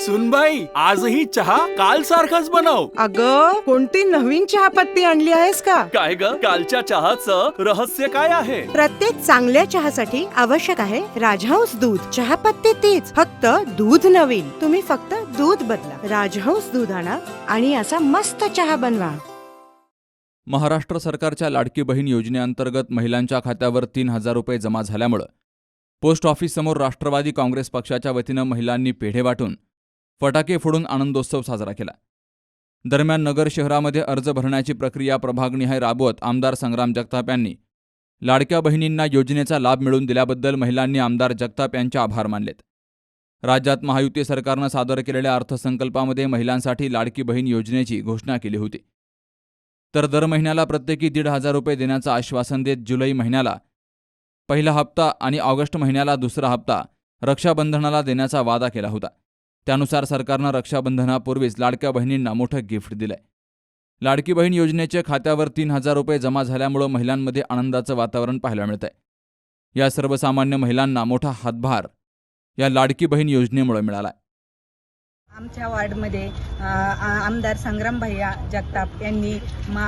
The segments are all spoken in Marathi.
सुनबाई आजही चहा काल सारखाच बनव. अग कोणती नवीन चहापत्ती आणली आहेस का? काय ग? कालच्या चहाचं रहस्य काय आहे? प्रत्येक चांगल्या चहासाठी आवश्यक आहे राजहंस दूध. चहापत्ती तीच फक्त दूध नवीन. तुम्ही फक्त दूध बदला. राजहंस दूध आणा आणि असा मस्त चहा बनवा. महाराष्ट्र सरकारच्या लाडकी बहीण योजनेअंतर्गत महिलांच्या खात्यावर तीन हजार रुपये जमा झाल्यामुळं पोस्ट ऑफिससमोर राष्ट्रवादी काँग्रेस पक्षाच्या वतीनं महिलांनी पेढे वाटून फटाके फोडून आनंदोत्सव साजरा केला. दरम्यान नगर शहरामध्ये अर्ज भरण्याची प्रक्रिया प्रभागनिहाय राबवत आमदार संग्राम जगताप यांनी लाडक्या बहिणींना योजनेचा लाभ मिळवून दिल्याबद्दल महिलांनी आमदार जगताप यांचे आभार मानलेत. राज्यात महायुती सरकारनं सादर केलेल्या अर्थसंकल्पामध्ये महिलांसाठी लाडकी बहीण योजनेची घोषणा केली होती. तर दर महिन्याला प्रत्येकी दीड हजार रुपये देण्याचं आश्वासन देत जुलै महिन्याला पहिला हप्ता आणि ऑगस्ट महिन्याला दुसरा हप्ता रक्षाबंधनाला देण्याचा वादा केला होता. त्यानुसार सरकारनं रक्षाबंधनापूर्वीच लाडक्या बहिणींना मोठं गिफ्ट दिलंय. लाडकी बहीण योजनेच्या खात्यावर तीन हजार रुपये जमा झाल्यामुळं महिलांमध्ये आनंदाचं वातावरण पाहायला मिळतंय. या सर्वसामान्य महिलांना मोठा हातभार या लाडकी बहीण योजनेमुळे मिळाला आमच्या वार्डमध्ये आमदार संग्राम भैया जगताप यांनी मा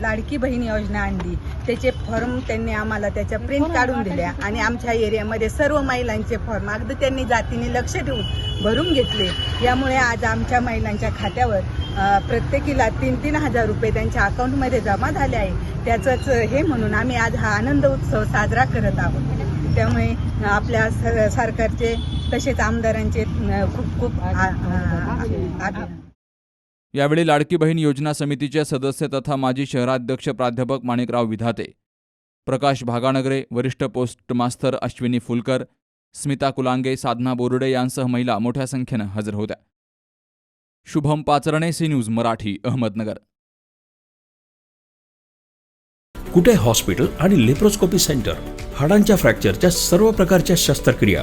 लाडकी बहीण योजना आणली. त्याचे फॉर्म त्यांनी आम्हाला त्याच्या प्रिंट काढून दिल्या. आणि आमच्या एरियामध्ये सर्व महिलांचे फॉर्म अगदी त्यांनी जातीने लक्ष ठेवून भरून घेतले. यामुळे आज आमच्या महिलांच्या खात्यावर प्रत्येकीला तीन तीन हजार रुपये त्यांच्या अकाउंटमध्ये जमा झाले आहे. त्याचंच हे म्हणून आम्ही आज हा आनंद उत्सव साजरा करत आहोत. त्यामुळे आपल्या स- सरकारचे तसेच आमदारांचे खूप खूप यावेळी लाडकी बहीण योजना समितीचे सदस्य तथा माजी शहराध्यक्ष प्राध्यापक माणिकराव विधाते प्रकाश भागानगरे वरिष्ठ पोस्ट मास्तर अश्विनी फुलकर स्मिता कुलांगे साधना बोरुडे यांसह महिला मोठ्या संख्येनं हजर होत्या. Shubham Pacharne C news Marathi Ahmednagar. Kute hospital आणि लेप्रोस्कोपी सेंटर? हाडांच्या फ्रॅक्चरच्या सर्व प्रकारच्या शस्त्रक्रिया.